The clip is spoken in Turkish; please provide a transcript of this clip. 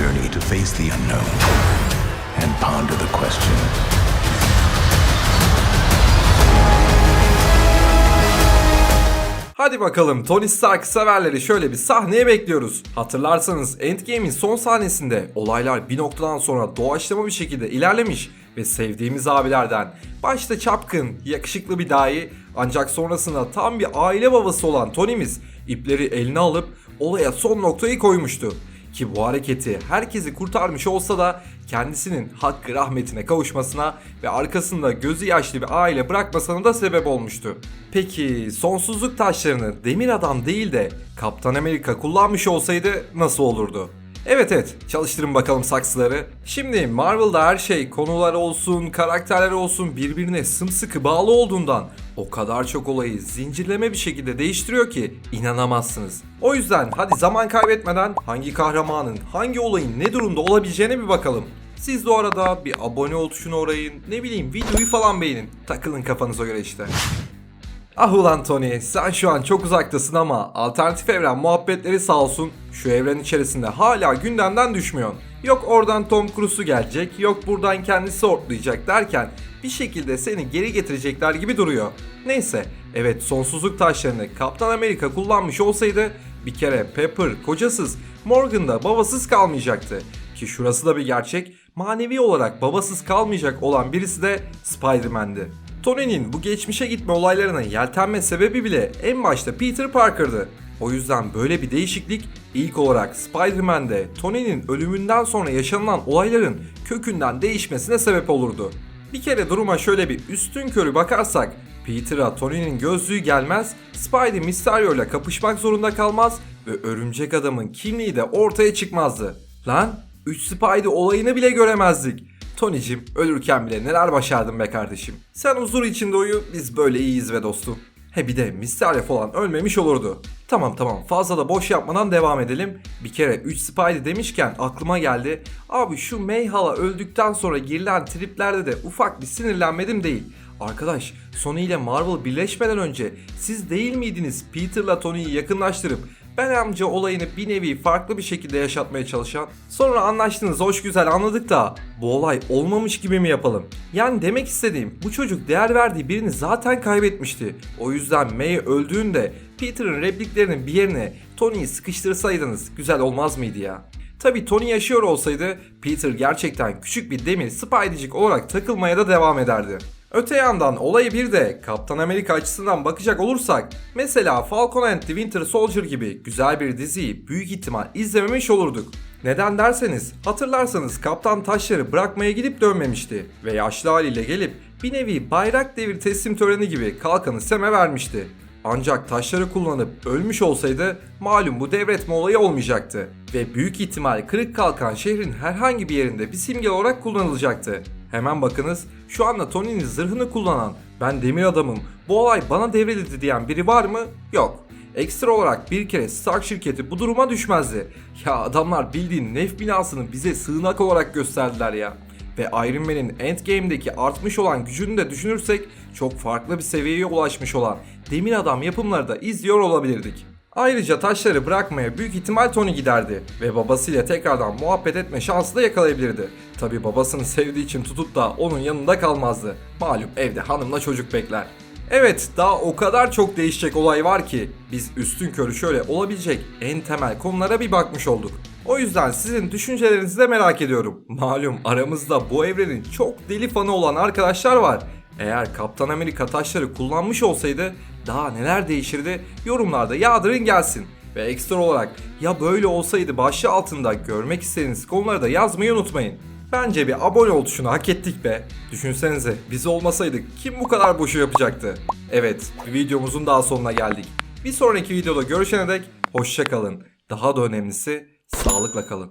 journey to face the unknown and ponder the question Hadi bakalım Tony Stark severleri şöyle bir sahneye bekliyoruz. Hatırlarsanız Endgame'in son sahnesinde olaylar bir noktadan sonra doğaçlama bir şekilde ilerlemiş ve sevdiğimiz abilerden başta çapkın, yakışıklı bir dahi ancak sonrasında tam bir aile babası olan Tony'miz ipleri eline alıp olaya son noktayı koymuştu. Ki bu hareketi herkesi kurtarmış olsa da kendisinin hakkı rahmetine kavuşmasına ve arkasında gözü yaşlı bir aile bırakmasına da sebep olmuştu. Peki sonsuzluk taşlarını demir adam değil de Kaptan Amerika kullanmış olsaydı nasıl olurdu? Evet evet çalıştırın bakalım saksıları. Şimdi Marvel'da her şey konular olsun, karakterler olsun birbirine sımsıkı bağlı olduğundan o kadar çok olayı zincirleme bir şekilde değiştiriyor ki inanamazsınız. O yüzden hadi zaman kaybetmeden hangi kahramanın hangi olayın ne durumda olabileceğine bir bakalım. Siz de arada bir abone ol tuşuna uğrayın, ne bileyim videoyu falan beğenin. Takılın kafanıza göre işte. Ah ulan Tony sen şu an çok uzaktasın ama alternatif evren muhabbetleri sağ olsun şu evren içerisinde hala gündemden düşmüyorsun. Yok oradan Tom Cruise'u gelecek yok buradan kendisi ortlayacak derken bir şekilde seni geri getirecekler gibi duruyor. Neyse evet sonsuzluk taşlarını Kaptan Amerika kullanmış olsaydı bir kere Pepper kocasız Morgan da babasız kalmayacaktı. Ki şurası da bir gerçek manevi olarak babasız kalmayacak olan birisi de Spider-Man'di. Tony'nin bu geçmişe gitme olaylarına yeltenme sebebi bile en başta Peter Parker'dı. O yüzden böyle bir değişiklik ilk olarak Spider-Man'de Tony'nin ölümünden sonra yaşanılan olayların kökünden değişmesine sebep olurdu. Bir kere duruma şöyle bir üstün körü bakarsak Peter'a Tony'nin gözlüğü gelmez, Spidey Mysterio ile kapışmak zorunda kalmaz ve örümcek adamın kimliği de ortaya çıkmazdı. Lan 3 Spidey olayını bile göremezdik. Tony'cim ölürken bile neler başardın be kardeşim. Sen huzur içinde uyu biz böyle iyiyiz ve dostum. He bir de Mysterio falan ölmemiş olurdu. Tamam tamam fazla da boş yapmadan devam edelim. Bir kere 3 Spidey demişken aklıma geldi. Abi şu Mayhala öldükten sonra girilen triplerde de ufak bir sinirlenmedim değil. Arkadaş Sony ile Marvel birleşmeden önce siz değil miydiniz Peter'la Tony'yi yakınlaştırıp ben amca olayını bir nevi farklı bir şekilde yaşatmaya çalışan. Sonra anlaştınız hoş güzel anladık da bu olay olmamış gibi mi yapalım? Yani demek istediğim bu çocuk değer verdiği birini zaten kaybetmişti. O yüzden May öldüğünde Peter'ın repliklerinin bir yerine Tony'yi sıkıştırsaydınız güzel olmaz mıydı ya? Tabi Tony yaşıyor olsaydı Peter gerçekten küçük bir demir Spidey'cik olarak takılmaya da devam ederdi. Öte yandan olayı bir de Kaptan Amerika açısından bakacak olursak mesela Falcon and the Winter Soldier gibi güzel bir diziyi büyük ihtimal izlememiş olurduk. Neden derseniz hatırlarsanız kaptan taşları bırakmaya gidip dönmemişti ve yaşlı haliyle gelip bir nevi bayrak devir teslim töreni gibi kalkanı Sem'e vermişti. Ancak taşları kullanıp ölmüş olsaydı malum bu devretme olayı olmayacaktı ve büyük ihtimal kırık kalkan şehrin herhangi bir yerinde bir simge olarak kullanılacaktı. Hemen bakınız şu anda Tony'nin zırhını kullanan ben demir adamım bu olay bana devredildi diyen biri var mı? Yok. Ekstra olarak bir kere Stark şirketi bu duruma düşmezdi. Ya adamlar bildiğin nef binasını bize sığınak olarak gösterdiler ya. Ve Iron Man'in Endgame'deki artmış olan gücünü de düşünürsek çok farklı bir seviyeye ulaşmış olan Demir Adam yapımları da izliyor olabilirdik. Ayrıca taşları bırakmaya büyük ihtimal Tony giderdi ve babasıyla tekrardan muhabbet etme şansı da yakalayabilirdi. Tabi babasını sevdiği için tutup da onun yanında kalmazdı. Malum evde hanımla çocuk bekler. Evet daha o kadar çok değişecek olay var ki biz üstün körü şöyle olabilecek en temel konulara bir bakmış olduk. O yüzden sizin düşüncelerinizi de merak ediyorum. Malum aramızda bu evrenin çok deli fanı olan arkadaşlar var. Eğer Kaptan Amerika taşları kullanmış olsaydı daha neler değişirdi yorumlarda yağdırın gelsin. Ve ekstra olarak ya böyle olsaydı başlığı altında görmek istediğiniz konuları da yazmayı unutmayın. Bence bir abone ol tuşunu hak ettik be. Düşünsenize biz olmasaydık kim bu kadar boşu yapacaktı? Evet videomuzun daha sonuna geldik. Bir sonraki videoda görüşene dek hoşça kalın. Daha da önemlisi sağlıkla kalın.